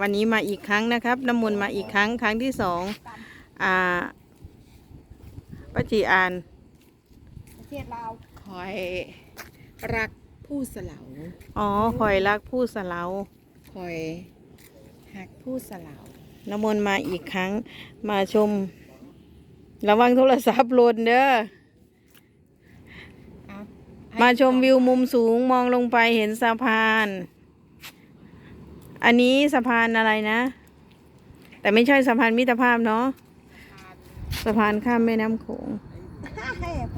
วันนี้มาอีกครั้งนะครับ น้ำมนต์มาอีกครั้งครั้งที่สองอ่าป้าจีอ่านประเทศลาวคอยรักผู้สลาวอ๋อคอยรักผู้สลาวคอยหักผู้สลาวน้ำมนต์มาอีกครั้งมาชม ระวังโทรศัพท์หล่นเด้อเอามาชมวิวมุมสูงมองลงไปเห็นสะพาน อันนี้สะพานอะไรนะ แต่ไม่ใช่สะพานมิตรภาพเนาะสะพานข้ามแม่น้ำโขงให้ไป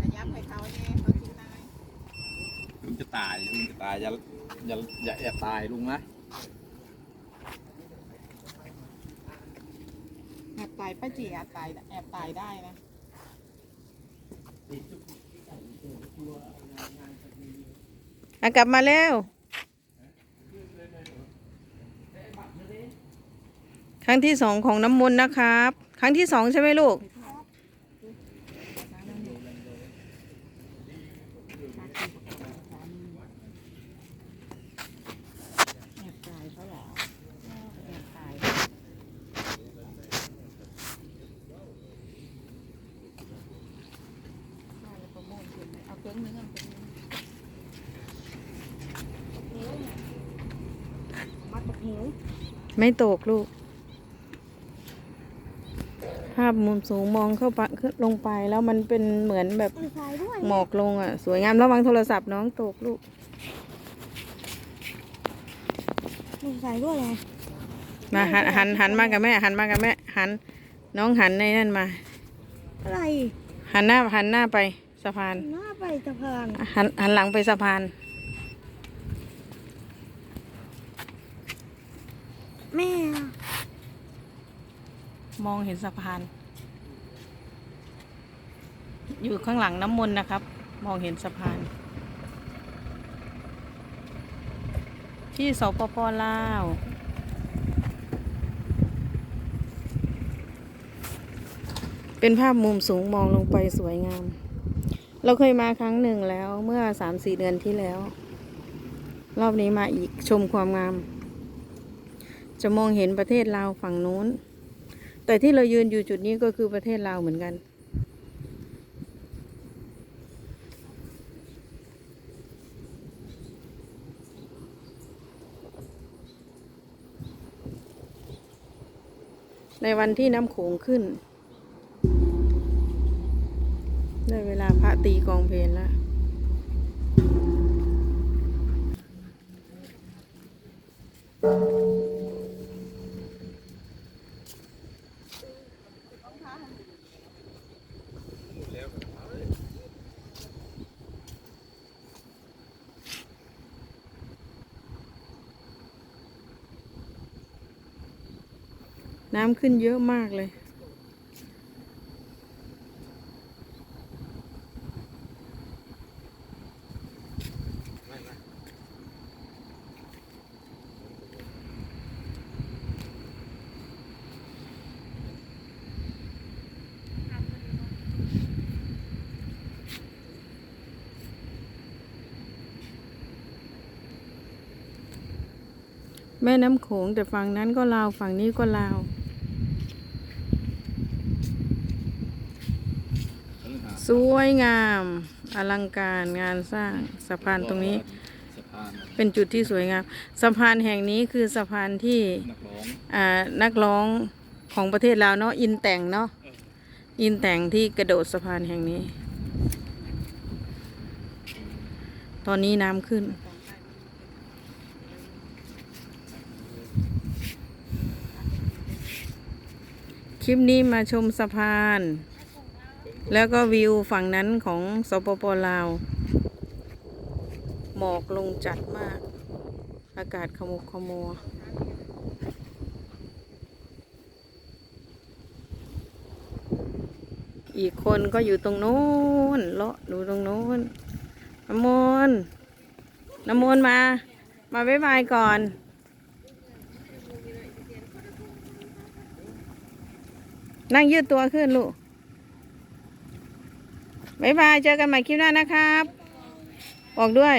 ขยับให้เขาเนี่ยเขากินได้ลุงจะตายลุงจะตายอย่าอย่าอย่าแอบตายลุงนะแอบตายป้าจีแอบตายแอบตายได้นะอะกลับมาแล้ว ครั้งที่สองของน้ำมนต์นะครับ ครั้งที่สองใช่ไหมลูก ไม่ตกลูก ภาพมุมสูงมองเข้าไปขึ้นลงไปแล้วมันเป็นเหมือนแบบมีทรายด้วยหมอกลงอะ สวยงามระวังโทรศัพท์น้องตกลูกมีทรายด้วยไงมาหันหันหันมากับแม่ หันมากับแม่หัน น้องหันในนั่นมา อะไร หันหน้าหันหน้าไปสะพานหน้าไปสะพานหันหันหลังไปสะพาน แม่ มองเห็นสะพาน อยู่ข้างหลังน้ำมนต์นะครับ มองเห็นสะพาน ที่สปปลาวเป็นภาพมุมสูงมองลงไปสวยงาม เราเคยมาครั้งหนึ่งแล้วเมื่อสามสี่เดือนที่แล้ว รอบนี้มาอีกชมความงาม จะมองเห็นประเทศลาวฝั่งนู้น แต่ที่เรายืนอยู่จุดนี้ก็คือประเทศลาวเหมือนกัน ในวันที่น้ำโขงขึ้น ได้เวลาพระตีกองเพลนแล้ว น้ำขึ้นเยอะมากเลย แม่น้ำโขงแต่ฝั่งนั้นก็ลาวฝั่งนี้ก็ลาว ส วยงาม อลังการงานสร้างสะพานตรงนี้ สะพานเป็นจุดที่สวยงาม สะพานแห่งนี้คือสะพานที่นักร้องอ่านักร้องของประเทศลาวเนาะอินแต่งเนาะอินแต่งที่กระโดดสะพานแห่งนี้ ตอนนี้น้ำขึ้น คลิปนี้มาชมสะพาน แล้วก็วิวฝั่งนั้นของสปปลาว หมอกลงจัดมาก อากาศขมุกขมัวอีกคนก็อยู่ตรงโน้นเลาะดูตรงโน้นน้ำมนน้ำมนมา มาบ๊ายบายก่อน นั่งยืดตัวขึ้นลูก บ๊ายบาย เจอกันใหม่คลิปหน้านะครับบอกด้วย